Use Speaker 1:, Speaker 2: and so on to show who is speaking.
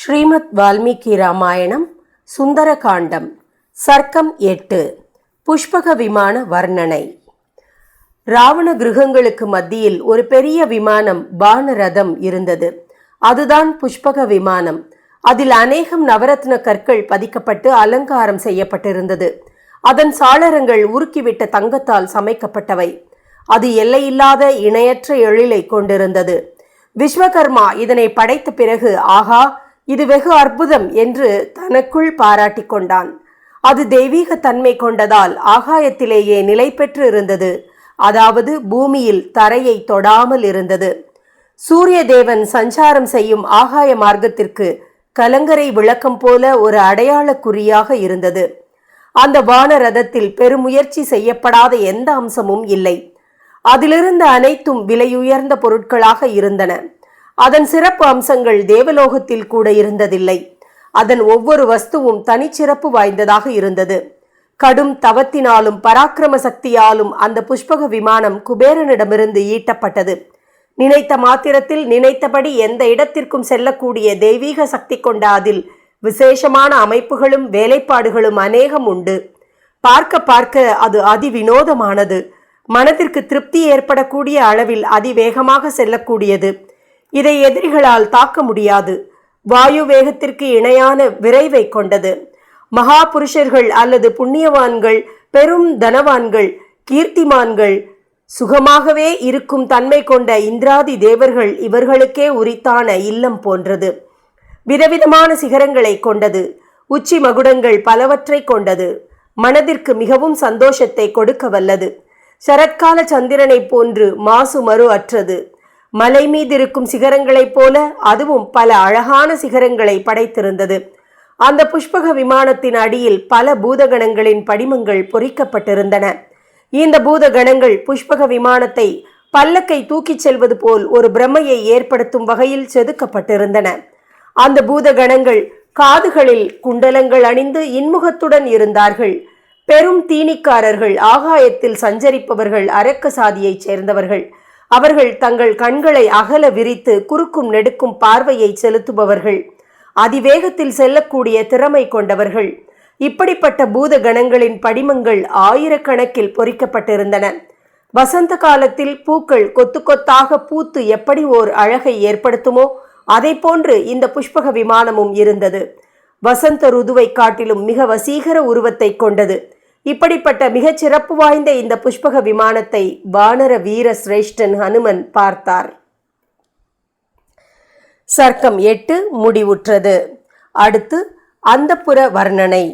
Speaker 1: ஸ்ரீமத் வால்மீகி ராமாயணம் சுந்தரகாண்டம் சர்க்கம் எட்டு புஷ்பக விமான வர்ணனை. ராவண கிரகங்களுக்கு மத்தியில் ஒரு பெரிய விமானம் பானரதம் இருந்தது. அதுதான் புஷ்பக விமானம். அதில் அநேகம் நவரத்ன கற்கள் பதிக்கப்பட்டு அலங்காரம் செய்யப்பட்டிருந்தது. அதன் சாளரங்கள் உருக்கிவிட்ட தங்கத்தால் சமைக்கப்பட்டவை. அது எல்லையில்லாத இணையற்ற எழிலை கொண்டிருந்தது. விஸ்வகர்மா இதனை படைத்த பிறகு ஆகா இது வெகு அற்புதம் என்று தனக்குள் பாராட்டிக் கொண்டான். அது தெய்வீக தன்மை கொண்டதால் ஆகாயத்திலேயே நிலை பெற்று இருந்தது அதாவது பூமியில் தரையை தொடாமல் இருந்தது. சூரிய தேவன் சஞ்சாரம் செய்யும் ஆகாய மார்க்கத்திற்கு கலங்கரை விளக்கம் போல ஒரு அடையாள குறியாக இருந்தது. அந்த வானரதத்தில் பெருமுயற்சி செய்யப்படாத எந்த அம்சமும் இல்லை. அதிலிருந்த அனைத்தும் விலையுயர்ந்த பொருட்களாக இருந்தன. அதன் சிறப்பு அம்சங்கள் தேவலோகத்தில் கூட இருந்ததில்லை. அதன் ஒவ்வொரு வஸ்துவும் தனிச்சிறப்பு வாய்ந்ததாக இருந்தது. கடும் தவத்தினாலும் பராக்கிரம சக்தியாலும் அந்த புஷ்பக விமானம் குபேரனிடமிருந்து ஈட்டப்பட்டது. நினைத்த மாத்திரத்தில் நினைத்தபடி எந்த இடத்திற்கும் செல்லக்கூடிய தெய்வீக சக்தி கொண்ட அதில் விசேஷமான அமைப்புகளும் வேலைப்பாடுகளும் அநேகம் உண்டு. பார்க்க பார்க்க அது அதிவினோதமானது. மனதிற்கு திருப்தி ஏற்படக்கூடிய அளவில் அதிவேகமாக செல்லக்கூடியது. இதை எதிரிகளால் தாக்க முடியாது. வாயு வேகத்திற்கு இணையான விரைவை கொண்டது. மகா புருஷர்கள் அல்லது புண்ணியவான்கள் பெரும் தனவான்கள் கீர்த்திமான்கள் சுகமாகவே இருக்கும் தன்மை கொண்ட இந்திராதி தேவர்கள் இவர்களுக்கே உரித்தான இல்லம் போன்றது. விதவிதமான சிகரங்களை கொண்டது. உச்சி மகுடங்கள் பலவற்றை கொண்டது. மனதிற்கு மிகவும் சந்தோஷத்தை கொடுக்க வல்லது சரத்கால சந்திரனைப் போன்று மாசு மறு அற்றது. மலை மீது இருக்கும் சிகரங்களைப் போல அதுவும் பல அழகான சிகரங்களை படைத்திருந்தது. அந்த புஷ்பக விமானத்தின் அடியில் பல பூதகணங்களின் படிமங்கள் பொறிக்கப்பட்டிருந்தன. இந்த பூதகணங்கள் புஷ்பக விமானத்தை பல்லக்கை தூக்கிச் செல்வது போல் ஒரு பிரமையை ஏற்படுத்தும் வகையில் செதுக்கப்பட்டிருந்தன. அந்த பூதகணங்கள் காதுகளில் குண்டலங்கள் அணிந்து இன்முகத்துடன் இருந்தார்கள். பெரும் தீனிக்காரர்கள் ஆகாயத்தில் சஞ்சரிப்பவர்கள் அரக்க சாதியைச் சேர்ந்தவர்கள். அவர்கள் தங்கள் கண்களை அகல விரித்து குறுக்கும் நெடுக்கும் பார்வையை செலுத்துபவர்கள். அதிவேகத்தில் செல்லக்கூடிய திறமை கொண்டவர்கள். இப்படிப்பட்ட பூத கணங்களின் படிமங்கள் ஆயிரக்கணக்கில் பொறிக்கப்பட்டிருந்தன. வசந்த காலத்தில் பூக்கள் கொத்து கொத்தாக பூத்து எப்படி ஓர் அழகை ஏற்படுத்துமோ அதை போன்று இந்த புஷ்பக விமானமும் இருந்தது. வசந்த ருதுவை காட்டிலும் மிக வசீகர உருவத்தை கொண்டது. இப்படிப்பட்ட மிகச் சிறப்பு வாய்ந்த இந்த புஷ்பக விமானத்தை வானர வீர சிரேஷ்டன் ஹனுமன் பார்த்தார். சர்க்கம் எட்டு முடிவுற்றது. அடுத்து அந்தப்புற வர்ணனை.